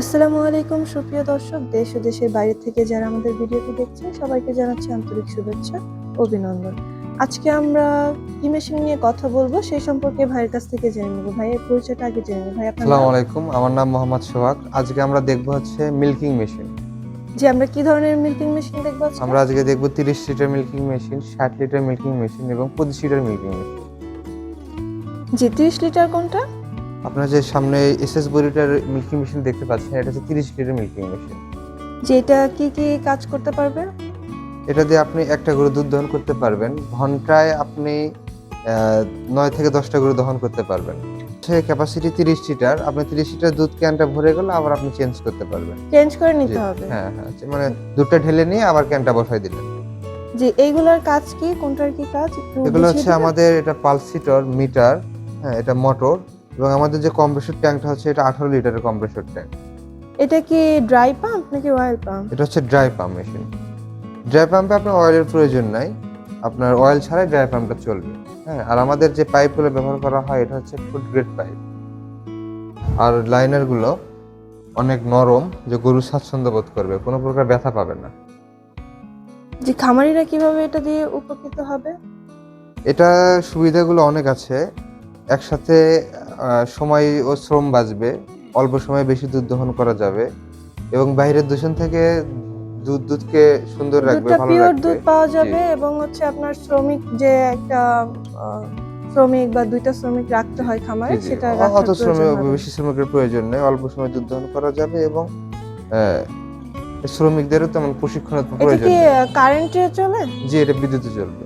আসসালামু আলাইকুম সুপ্রিয় দর্শক। দেশ ও দেশের বাইরে থেকে যারা আমাদের ভিডিওটি দেখছেন সবাইকে জানাচ্ছি আন্তরিক শুভেচ্ছা অভিনন্দন। আজকে আমরা কি মেশিন নিয়ে কথা বলব সেই সম্পর্কে ভাইয়ের কাছ থেকে জেনে নেব। ভাইয়ের পরিচয়টা আগে জেনে নেব। ভাই আসসালামু আলাইকুম। আমার নাম মোহাম্মদ সোহাগ। আজকে আমরা দেখব হচ্ছে মিল্কিং মেশিন যে আমরা কি ধরনের মিল্কিং মেশিন দেখব? আমরা আজকে দেখব তিরিশ লিটার মিল্কিং মেশিন ষাট লিটার মিল্কিং মেশিন এবং পঁচিশ লিটার মিল্কিং মেশিন জি তিরিশ লিটার কোনটা? আপনারা যে সামনে এসএস বডিটার মিল্কিং মেশিন দেখতে পাচ্ছেন এটা হচ্ছে তিরিশ লিটার মিল্কিং মেশিন যে এটা কি কি কাজ করতে পারবে? এটা দিয়ে আপনি একটা গরু দুধ দহন করতে পারবেন। ঘন্টায় আপনি নয় থেকে দশটা গরু দহন করতে পারবেন। সে ক্যাপাসিটি তিরিশ লিটার আপনি তিরিশ লিটার দুধ ক্যানটা ভরে গেলে আবার আপনি চেঞ্জ করতে পারবেন। চেঞ্জ করে নিতে হবে। হ্যাঁ হ্যাঁ মানে দুধটা ঢেলে নিয়ে আবার ক্যানটা বসাই দিলেন। যে এইগুলোর কাজ কি? কোনটার কি কাজ? এগুলো হচ্ছে আমাদের এটা পালসিটর মিটার হ্যাঁ এটা মোটর এবং আমাদের যে কম্প্রেসর ট্যাঙ্কটা হচ্ছে এটা আঠারো লিটারের কম্প্রেসর ট্যাঙ্ক। এটা কি ড্রাই পাম্প নাকি অয়েল পাম্প? এটা হচ্ছে ড্রাই পাম্প মেশিন। ড্রাই পাম্পে আপনার অয়েলের প্রয়োজন নাই। আপনার অয়েল ছাড়াই ড্রাই পাম্পটা চলবে। হ্যাঁ আর আমাদের যে পাইপগুলো ব্যবহার করা হয় এটা হচ্ছে ফুড গ্রেড পাইপ। আর লাইনারগুলো অনেক নরম যে গরু স্বাচ্ছন্দ্য বোধ করবে কোনো প্রকার ব্যথা পাবে না। যে খামারিরা কীভাবে এটা দিয়ে উপকৃত হবে? এটা সুবিধাগুলো অনেক আছে। একসাথে সময় ও শ্রম বাঁচবে অল্প সময়ে বেশি দুধ দহন করা যাবে এবং বাইরের দূষণ থেকে দুধ দুধকে সুন্দর রাখবে ভালো রাখবে। দুধ পাওয়া যাবে এবং হচ্ছে আপনার শ্রমিক যে একটা শ্রমিক বা দুইটা শ্রমিক রাখতে হয় খামারে। সেটা অত শ্রমিক বেশি শ্রমিকের প্রয়োজন নেই অল্প সময় দুধ দহন করা যাবে এবং শ্রমিকদেরও তেমন প্রশিক্ষণের প্রয়োজন কি কারেন্টে চলে? জি এটা বিদ্যুতে চলবে।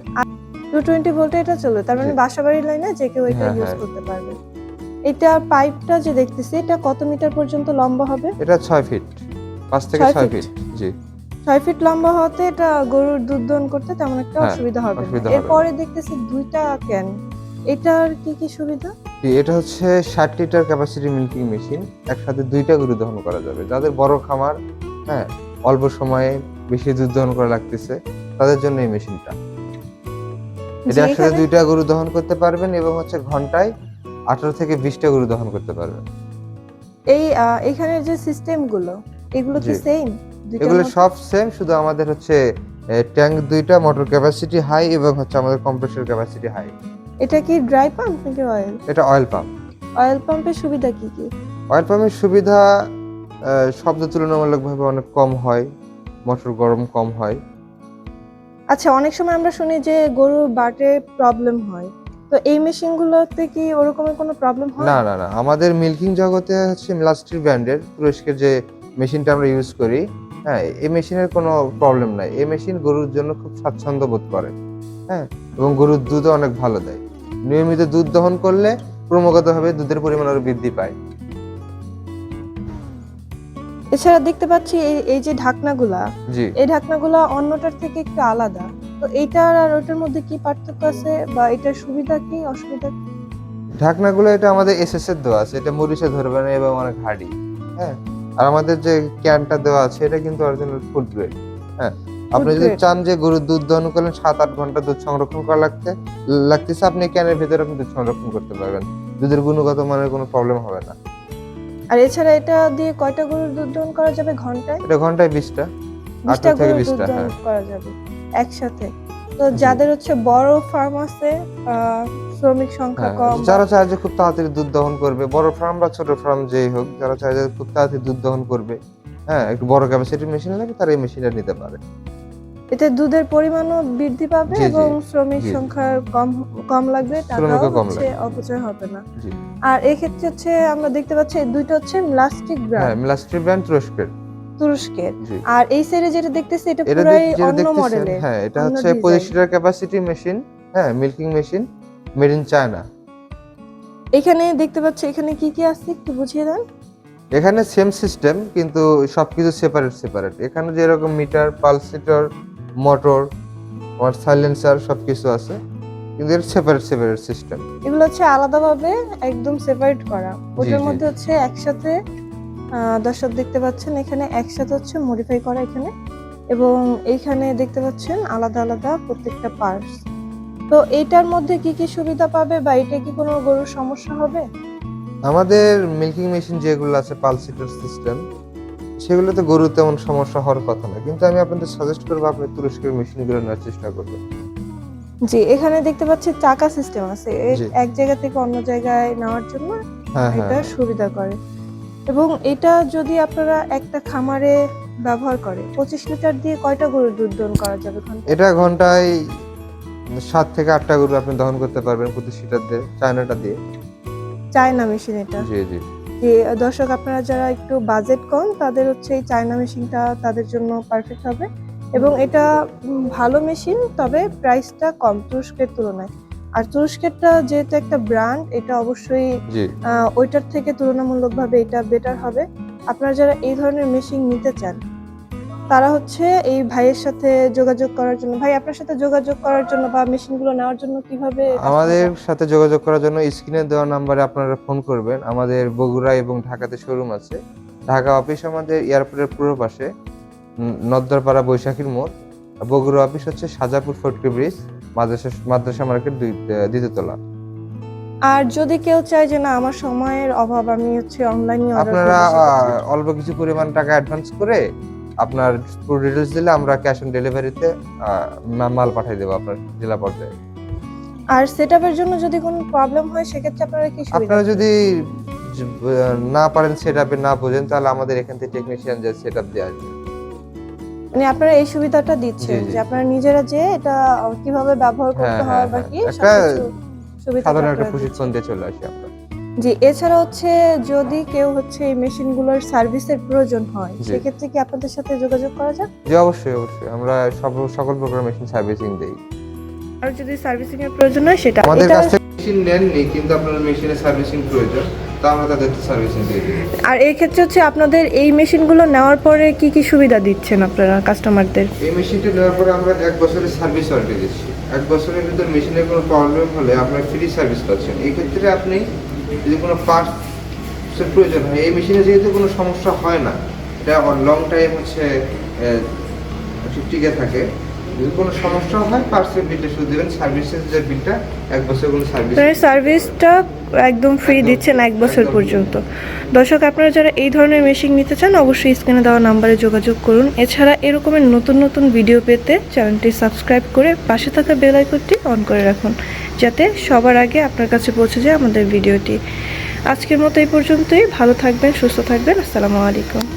টু টোয়েন্টি ভোল্টে এটা চলে তার মানে। বাসাবাড়ির লাইনে যে কেউ এটা হ্যাঁ, ইউজ হ্যাঁ। করতে পারবে। এটা পাইপটা যে দেখতেছি এটা কত মিটার পর্যন্ত লম্বা হবে? এটা ছয় ফিট। পাঁচ থেকে ছয় ফিট? জি। ছয় ফিট লম্বা হতে এটা গরুর দুধ দহন করতে তেমন একটা হ্যাঁ, অসুবিধা হবে এরপরে দেখতেছি দুইটা ক্যান। এটার কি কি সুবিধা? এটা হচ্ছে ষাট লিটার ক্যাপাসিটি মিল্কিং মেশিন একসাথে দুইটা গরু দহন করা যাবে। যাদের বড় খামার হ্যাঁ অল্প সময়ে বেশি দুধ দহন করা লাগতেছে তাদের জন্য এই মেশিনটা এটা একসাথে দুইটা গরু দহন করতে পারবেন এবং হচ্ছে ঘন্টায় আঠারো থেকে বিশটা গরু দহন করতে পারবেন এই এখানের যে সিস্টেমগুলো এগুলো কি সেম এগুলো সব সেম শুধু আমাদের হচ্ছে ট্যাঙ্ক দুইটা মোটর ক্যাপাসিটি হাই এবং হচ্ছে আমাদের কম্প্রেসর ক্যাপাসিটি হাই এটা কি ড্রাই পাম্প নাকি অয়েল এটা অয়েল পাম্প অয়েল পাম্পের সুবিধা কি কি? অয়েল পাম্পের সুবিধা শব্দ তুলনামূলকভাবে অনেক কম হয় মোটর গরম কম হয়। আচ্ছা অনেক সময় আমরা শুনি যে গরুর বাটে প্রবলেম হয়। তো এই মেশিনগুলোতে কি ওরকমের কোনো প্রবলেম হয়? না না না। আমাদের মিল্কিং জগতে হচ্ছে মিলাস্ট্রি ব্র্যান্ডের তুরস্কের যে মেশিনটা আমরা ইউজ করি হ্যাঁ এই মেশিনের কোনো প্রবলেম নাই। এই মেশিন গরুর জন্য খুব স্বাচ্ছন্দ্য বোধ করে হ্যাঁ এবং গরুর দুধও অনেক ভালো দেয়। নিয়মিত দুধ দহন করলে ক্রমাগতভাবে দুধের পরিমাণ আরও বৃদ্ধি পায়। এছাড়া দেখতে পাচ্ছি এই এই যে ঢাকনাগুলা জি। এই ঢাকনাগুলা অন্যটার থেকে একটু আলাদা। তো এইটার আর ওটার মধ্যে কি পার্থক্য আছে বা এটার সুবিধা কি অসুবিধা কি? ঢাকনাগুলো এটা আমাদের এসএস এর দেওয়া আছে এটা মরিচে ধরবে না এবং অনেক হার্ডি হ্যাঁ? আর আমাদের যে ক্যানটা দেওয়া আছে এটা কিন্তু অরিজিনাল ফুড গ্রেড হ্যাঁ? আপনি যদি চান যে গরুর দুধ দহন করলেন সাত আট ঘণ্টা দুধ সংরক্ষণ করা লাগতে লাগতেছে আপনি ক্যানের ভিতরে আপনি দুধ সংরক্ষণ করতে পারবেন। দুধের গুণগত মানের কোনো প্রবলেম হবে না। আর এছাড়া এটা দিয়ে কয়টা গরুর দুধ দহন করা যাবে ঘন্টায়? এটা ঘন্টায় বিশটা বিশটা থেকে গরুর দুধ 20টা, দহন হ্যাঁ। করা যাবে। একসাথে। তো যাদের হচ্ছে বড় ফার্ম আছে শ্রমিক সংখ্যা হ্যাঁ কম যারা চায় যে খুব তাড়াতাড়ি দুধ দহন করবে বড় ফার্ম বা ছোট ফার্ম যেই হোক যারা চায় যে খুব তাড়াতাড়ি দুধ দহন করবে হ্যাঁ একটু বড় ক্যাপাসিটির মেশিন লাগে তারা এই মেশিনটা নিতে পারে। এতে দুধের পরিমাণও বৃদ্ধি পাবে এবং শ্রমিক সংখ্যা কম কম লাগবে টাকাও হচ্ছে অপচয় হবে না। আর এক্ষেত্রে হচ্ছে আমরা দেখতে পাচ্ছি দুইটা হচ্ছে প্লাস্টিক হ্যাঁ ব্র্যান্ড মিলাস্ট্রি ব্র্যান্ড তুরস্কের। তুরস্কের। আর এই সাইডে যেটা দেখতেছি এটা পুরাই অন্য মডেলের হ্যাঁ এটা হচ্ছে design। পঁচিশ লিটার ক্যাপাসিটি মেশিন হ্যাঁ milking machine made in China এখানে দেখতে পাচ্ছি এখানে কি কি আছে একটু বুঝিয়ে দেন। এখানে সেম সিস্টেম কিন্তু সবকিছু সেপারেট সেপারেট এখানে যেরকম মিটার পালসিটর মোটর আমার সাইলেন্সার সবকিছু আছে কিন্তু এর সেপারেট সেপারেট সিস্টেম এগুলো হচ্ছে আলাদাভাবে একদম সেপারেট করা। ওটার মধ্যে হচ্ছে একসাথে দর্শক দেখতে পাচ্ছেন এখানে একসাথে হচ্ছে মডিফাই করা এখানে এবং এইখানে দেখতে পাচ্ছেন আলাদা আলাদা প্রত্যেকটা পার্টস তো এইটার মধ্যে কি কি সুবিধা পাবে বা এটা কি কোনো গরুর সমস্যা হবে? আমাদের মিল্কিং মেশিন যেগুলো আছে পালসিটার সিস্টেম সেগুলোতে গরু তেমন সমস্যা হওয়ার কথা না। কিন্তু আমি আপনাদের সাজেস্ট করব আপনি তুরস্কের মেশিনগুলো নেওয়ার চেষ্টা করবেন। জি এখানে দেখতে পাচ্ছি চাকা সিস্টেম আছে। এক জায়গা থেকে অন্য জায়গায় নেওয়ার জন্য হ্যাঁ এটা হ্যাঁ। সুবিধা করে। এবং এটা যদি আপনারা একটা খামারে ব্যবহার করে পঁচিশ লিটার দিয়ে কয়টা গরুর দুধ দহন করা যাবে এটা ঘন্টায় সাত থেকে আটটা গরু আপনি দহন করতে পারবেন প্রতি লিটার দিয়ে চায়নাটা দিয়ে। চায়না মেশিন এটা? জি জি। যে দর্শক আপনারা যারা একটু বাজেট কম তাদের হচ্ছে এই চায়না মেশিনটা তাদের জন্য পারফেক্ট হবে। এবং এটা ভালো মেশিন তবে প্রাইসটা কম তুরস্কের তুলনায়। আর তুরস্কেরটা যেহেতু একটা ব্র্যান্ড এটা অবশ্যই ওইটার থেকে তুলনামূলকভাবে এটা বেটার হবে। আপনারা যারা এই ধরনের মেশিন নিতে চান তারা হচ্ছে এই ভাইয়ের সাথে যোগাযোগ করার জন্য ভাই আপনার সাথে যোগাযোগ করার জন্য বা মেশিনগুলো নেওয়ার জন্য কীভাবে আমাদের সাথে যোগাযোগ করার জন্য স্ক্রিনে দেওয়া নাম্বারে আপনারা ফোন করবেন। আমাদের বগুড়া এবং ঢাকাতে শোরুম আছে। ঢাকা অফিস আমাদের এয়ারপোর্টের পূর্ব পাশে নদ্দারপাড়া বৈশাখীর মোড়। বগুড়া অফিস হচ্ছে সাজাপুর ফটকি ব্রিজ মাদ্রাসা মাদ্রাসা মার্কেট দুই দ্বিতীয়তলা আর যদি কেউ চায় যে না আমার সময়ের অভাব আমি হচ্ছে অনলাইনে আপনারা অল্প কিছু পরিমাণ টাকা অ্যাডভান্স করে আপনার পুরো ডিটেলস দিলে আমরা ক্যাশ অন ডেলিভারিতে মাল পাঠিয়ে দেবো আপনার জেলা পর্যায়ে। আর সেটআপের জন্য যদি কোনো প্রবলেম হয় সেক্ষেত্রে আপনারা কি আপনারা যদি না পারেন সেট না বোঝেন তাহলে আমাদের এখান থেকে টেকনিশিয়ান যে সেট আপ দিয়ে আসবে। মানে আপনারা এই সুবিধাটা দিচ্ছেন জি, জি। যে আপনারা নিজেরা যে এটা কীভাবে ব্যবহার করতে হ্যাঁ, হয় হ্যাঁ, বা হ্যাঁ। কি একটা সবকিছু সুবিধাটা সাধারণ একটা প্রশিক্ষণ দিয়ে চলে আসি আমরা। জি এছাড়া হচ্ছে যদি কেউ হচ্ছে এই মেশিনগুলোর সার্ভিসের প্রয়োজন হয় সেক্ষেত্রে কি আপনাদের সাথে যোগাযোগ করা যায়? যে অবশ্যই অবশ্যই। আমরা সব সকল প্রকার মেশিন সার্ভিসিং দেই। আর যদি সার্ভিসিং এর প্রয়োজন হয় সেটা আমাদের কাছ থেকে মেশিন নেননি কিন্তু আপনার মেশিনের সার্ভিসিং প্রয়োজন। তো আমরা তাদেরকে সার্ভিসিং দিয়ে দিই আর এই ক্ষেত্রে হচ্ছে আপনাদের এই মেশিনগুলো নেওয়ার পরে কি কি সুবিধা দিচ্ছেন আপনারা কাস্টমারদের এই মেশিনটা নেওয়ার পরে আমরা এক বছরের সার্ভিস ওয়ারেন্টি দিচ্ছি। এক বছরের ভিতর মেশিনের কোনো প্রবলেম হলে আপনার ফ্রি সার্ভিস পাচ্ছেন। এই ক্ষেত্রে আপনি যদি কোনো পার্টসের প্রয়োজন হয় এই মেশিনে যেহেতু কোনো সমস্যা হয় না এটা লং টাইম হচ্ছে টিকে থাকে। যদি কোনো সমস্যা হয় পার্টসের বিলটা শুধু দেবেন সার্ভিসের যে বিলটা এক বছর কোনো সার্ভিস আপনারা সার্ভিসটা একদম ফ্রি দিচ্ছেন এক বছর পর্যন্ত। দর্শক আপনারা যারা এই ধরনের মেশিন নিতে চান অবশ্যই স্ক্রিনে দেওয়া নাম্বারে যোগাযোগ করুন। এছাড়া এরকমের নতুন নতুন ভিডিও পেতে চ্যানেলটি সাবস্ক্রাইব করে পাশে থাকা বেল আইকনটি অন করে রাখুন যাতে সবার আগে আপনার কাছে পৌঁছে যায় আমাদের ভিডিওটি আজকের মতো এই পর্যন্তই। ভালো থাকবেন সুস্থ থাকবেন। আসসালামু আলাইকুম।